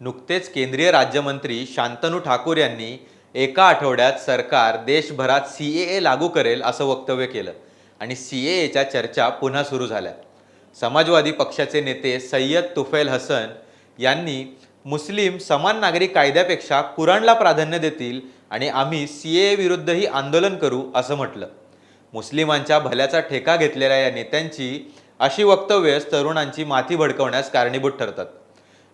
नुकतेच केंद्रीय राज्यमंत्री शांतनू ठाकूर यांनी एका आठवड्यात सरकार देशभरात सी ए ए लागू करेल असं वक्तव्य केलं आणि सी ए एच्या चर्चा पुन्हा सुरू झाल्या. समाजवादी पक्षाचे नेते सय्यद तुफैल हसन यांनी मुस्लिम समान नागरिक कायद्यापेक्षा कुराणला प्राधान्य देतील आणि आम्ही सी ए विरुद्धही आंदोलन करू असं म्हटलं. मुस्लिमांच्या भल्याचा ठेका घेतलेल्या या नेत्यांची अशी वक्तव्यच तरुणांची माथी भडकवण्यास कारणीभूत ठरतात.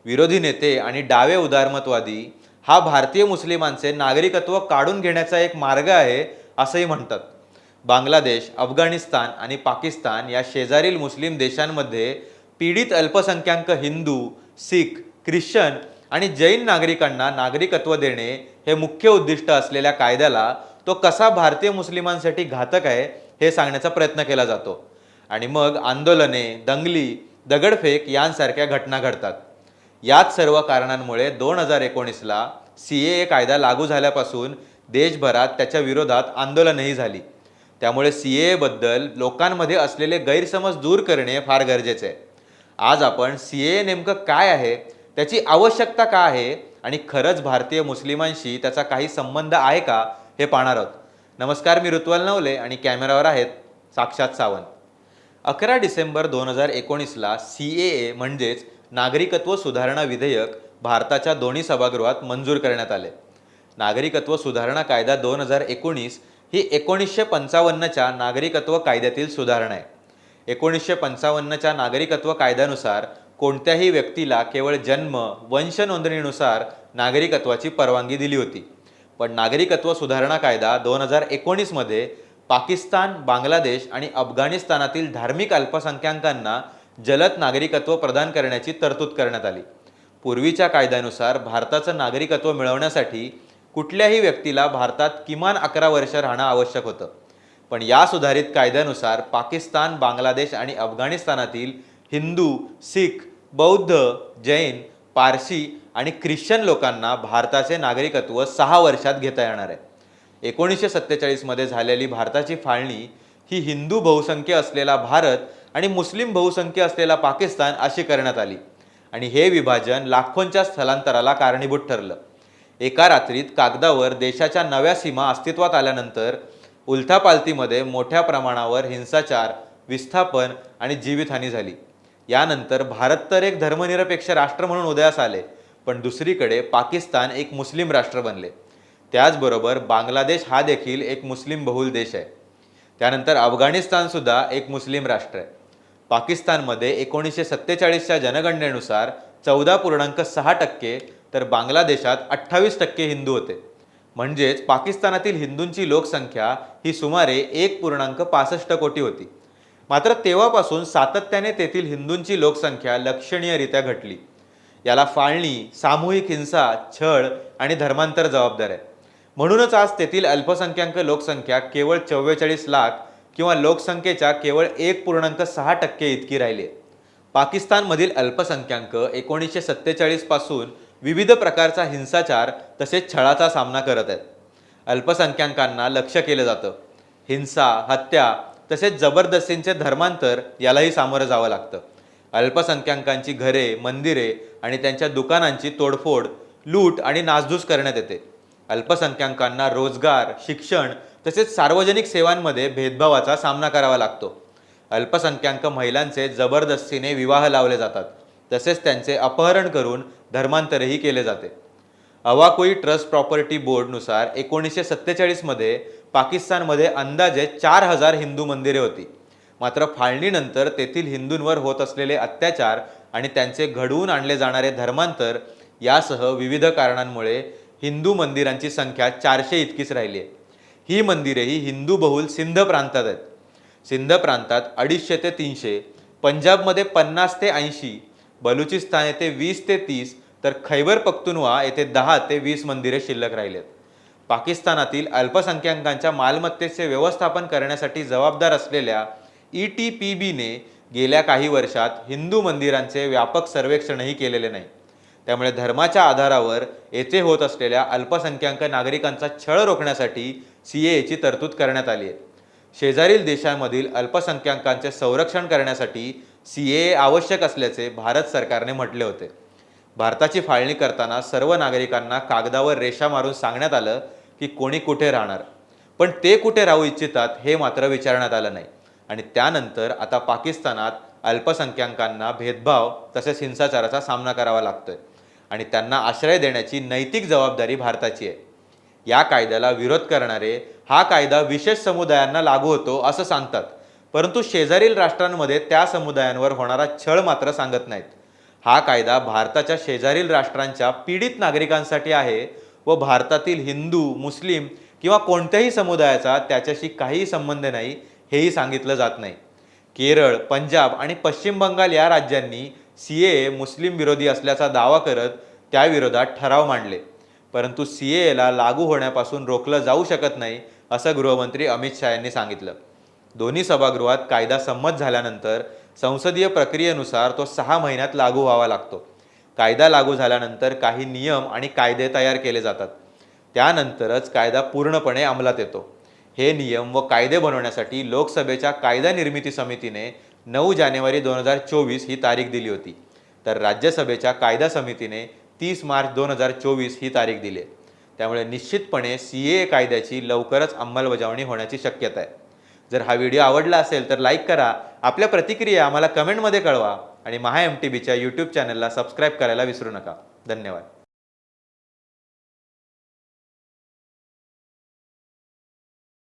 विरोधी नेते आणि डावे उदारमतवादी हा भारतीय मुस्लिमांचे नागरिकत्व काढून घेण्याचा एक मार्ग आहे असंही म्हणतात. बांगलादेश अफगाणिस्तान आणि पाकिस्तान या शेजारील मुस्लिम देशांमध्ये पीडित अल्पसंख्याक हिंदू सिख ख्रिश्चन आणि जैन नागरिकांना नागरिकत्व देणे हे मुख्य उद्दिष्ट असलेल्या कायद्याला तो कसा भारतीय मुस्लिमांसाठी घातक आहे हे सांगण्याचा प्रयत्न केला जातो. आणि मग आंदोलने दंगली दगडफेक यांसारख्या घटना घडतात. याच सर्व कारणांमुळे दोन हजार एकोणीसला सी ए कायदा लागू झाल्यापासून देशभरात त्याच्या विरोधात आंदोलनही झाली. त्यामुळे सी एबद्दल लोकांमध्ये असलेले गैरसमज दूर करणे फार गरजेचे आहे. आज आपण सी ए नेमकं काय आहे त्याची आवश्यकता का आहे आणि खरंच भारतीय मुस्लिमांशी त्याचा काही संबंध आहे का हे पाहणार आहोत. नमस्कार मी ऋत्वल नवले आणि कॅमेरावर आहेत साक्षात सावंत. अकरा डिसेंबर दोन हजार एकोणीसला सी ए म्हणजेच नागरिकत्व सुधारणा विधेयक भारताच्या दोन्ही सभागृहात मंजूर करण्यात आले. नागरिकत्व सुधारणा कायदा दोन हजार एकोणीस ही एकोणीसशे पंचावन्नच्या नागरिकत्व कायद्यातील सुधारणा आहे. एकोणीसशे पंचावन्नच्या नागरिकत्व कायद्यानुसार कोणत्याही व्यक्तीला केवळ जन्म वंश नोंदणीनुसार नागरिकत्वाची परवानगी दिली होती. पण नागरिकत्व सुधारणा कायदा दोन हजार एकोणीसमध्ये पाकिस्तान बांगलादेश आणि अफगाणिस्तानातील धार्मिक अल्पसंख्याकांना जलद नागरिकत्व प्रदान करण्याची तरतूद करण्यात आली. पूर्वीच्या कायद्यानुसार भारताचं नागरिकत्व मिळवण्यासाठी कुठल्याही व्यक्तीला भारतात किमान अकरा वर्ष राहणं आवश्यक होतं. पण या सुधारित कायद्यानुसार पाकिस्तान बांगलादेश आणि अफगाणिस्तानातील हिंदू सिख बौद्ध जैन पारशी आणि ख्रिश्चन लोकांना भारताचे नागरिकत्व सहा वर्षात घेता येणार आहे. एकोणीसशे सत्तेचाळीसमध्ये झालेली भारताची फाळणी ही हिंदू बहुसंख्य असलेला भारत आणि मुस्लिम बहुसंख्य असलेला पाकिस्तान अशी करण्यात आली. आणि हे विभाजन लाखोंच्या स्थलांतराला कारणीभूत ठरलं. एका रात्रीत कागदावर देशाच्या नव्या सीमा अस्तित्वात आल्यानंतर उलथापालथीमध्ये मोठ्या प्रमाणावर हिंसाचार विस्थापन आणि जीवितहानी झाली. यानंतर भारत तर एक धर्मनिरपेक्ष राष्ट्र म्हणून उदयास आले पण दुसरीकडे पाकिस्तान एक मुस्लिम राष्ट्र बनले. त्याचबरोबर बांगलादेश हा देखील एक मुस्लिम बहुल देश आहे. त्यानंतर अफगाणिस्तानसुद्धा एक मुस्लिम राष्ट्र आहे. पाकिस्तानमध्ये एकोणीसशे सत्तेचाळीसच्या जनगणनेनुसार चौदा पूर्णांक सहा टक्के तर बांगलादेशात अठ्ठावीस टक्के हिंदू होते. म्हणजेच पाकिस्तानातील हिंदूंची लोकसंख्या ही सुमारे एक पूर्णांक पासष्ट कोटी होती. मात्र तेव्हापासून सातत्याने तेथील हिंदूंची लोकसंख्या लक्षणीयरित्या घटली. याला फाळणी सामूहिक हिंसा छळ आणि धर्मांतर जबाबदार आहे. म्हणूनच आज तेथील अल्पसंख्याक लोकसंख्या केवळ चव्वेचाळीस लाख किंवा लोकसंख्येच्या केवळ एक पूर्णांक सहा टक्के इतकी राहिली. पाकिस्तानमधील अल्पसंख्याक एकोणीसशे सत्तेचाळीसपासून विविध प्रकारचा हिंसाचार तसेच छळाचा सामना करत आहेत. अल्पसंख्याकांना लक्ष केलं जातं. हिंसा हत्या तसेच जबरदस्तींचे धर्मांतर यालाही सामोरं जावं लागतं. अल्पसंख्याकांची घरे मंदिरे आणि त्यांच्या दुकानांची तोडफोड लूट आणि नासधूस करण्यात येते. अल्पसंख्याकांना रोजगार शिक्षण तसेच सार्वजनिक सेवांमध्ये भेदभावाचा सामना करावा लागतो. अल्पसंख्याक महिलांचे जबरदस्तीने विवाह लावले जातात. तसेच त्यांचे अपहरण करून धर्मांतरही केले जाते. अवाकोई ट्रस्ट प्रॉपर्टी बोर्डनुसार एकोणीसशे सत्तेचाळीसमध्ये पाकिस्तानमध्ये अंदाजे चार हजार हिंदू मंदिरे होती. मात्र फाळणीनंतर तेथील हिंदूंवर होत असलेले अत्याचार आणि त्यांचे घडवून आणले जाणारे धर्मांतर यासह विविध कारणांमुळे हिंदू मंदिरांची संख्या चारशे इतकीच राहिली आहे. ही मंदिरे ही हिंदू बहुल सिंध प्रांतात आहेत. सिंध प्रांतात अडीचशे ते तीनशे पंजाबमध्ये पन्नास ते ऐंशी बलुचिस्तान येथे वीस ते तीस तर खैबर पख्तुनवा येथे दहा ते वीस मंदिरे शिल्लक राहिलेत पाकिस्तानातील अल्पसंख्याकांच्या मालमत्तेचे व्यवस्थापन करण्यासाठी जबाबदार असलेल्या ई टी पी बीने गेल्या काही वर्षात हिंदू मंदिरांचे व्यापक सर्वेक्षणही केलेले नाही. त्यामुळे धर्माच्या आधारावर येथे होत असलेल्या अल्पसंख्याक नागरिकांचा छळ रोखण्यासाठी सी एची तरतूद करण्यात आली आहे. शेजारील देशांमधील अल्पसंख्याकांचे संरक्षण करण्यासाठी सी ए आवश्यक असल्याचे भारत सरकारने म्हटले होते. भारताची फाळणी करताना सर्व नागरिकांना कागदावर रेषा मारून सांगण्यात आलं की कोणी कुठे राहणार. पण ते कुठे राहू इच्छितात हे मात्र विचारण्यात आलं नाही. आणि त्यानंतर आता पाकिस्तानात अल्पसंख्याकांना भेदभाव तसेच हिंसाचाराचा सामना करावा लागतोय. आणि त्यांना आश्रय देण्याची नैतिक जबाबदारी भारताची आहे. या कायद्याला विरोध करणारे हा कायदा विशेष समुदायांना लागू होतो असं सांगतात. परंतु शेजारील राष्ट्रांमध्ये त्या समुदायांवर होणारा छळ मात्र सांगत नाहीत. हा कायदा भारताच्या शेजारील राष्ट्रांच्या पीडित नागरिकांसाठी आहे व भारतातील हिंदू मुस्लिम किंवा कोणत्याही समुदायाचा त्याच्याशी काहीही संबंध नाही हेही सांगितलं जात नाही. केरळ पंजाब आणि पश्चिम बंगाल या राज्यांनी सी ए मुस्लिम विरोधी असल्याचा दावा करत त्याविरोधात ठराव मांडले. परंतु सी एला लागू होण्यापासून रोखलं जाऊ शकत नाही असं गृहमंत्री अमित शहा यांनी सांगितलं. दोन्ही सभागृहात कायदा संमत झाल्यानंतर संसदीय प्रक्रियेनुसार तो सहा महिन्यात लागू व्हावा लागतो. कायदा लागू झाल्यानंतर काही नियम आणि कायदे तयार केले जातात. त्यानंतरच कायदा पूर्णपणे अंमलात येतो. हे नियम व कायदे बनवण्यासाठी लोकसभेच्या कायदा निर्मिती समितीने नऊ जानेवारी दोन हजार चोवीस ही तारीख दिली होती. तर राज्यसभेच्या कायदा समितीने तीस मार्च दोन हजार चोवीस ही तारीख दिली आहे. त्यामुळे निश्चितपणे सी ए कायद्याची लवकरच अंमलबजावणी होण्याची शक्यता आहे. जर हा व्हिडिओ आवडला असेल तर लाईक करा आपल्या प्रतिक्रिया आम्हाला कमेंटमध्ये कळवा आणि महा एम टी बीच्या यूट्यूब चॅनलला सबस्क्राईब करायला विसरू नका. धन्यवाद.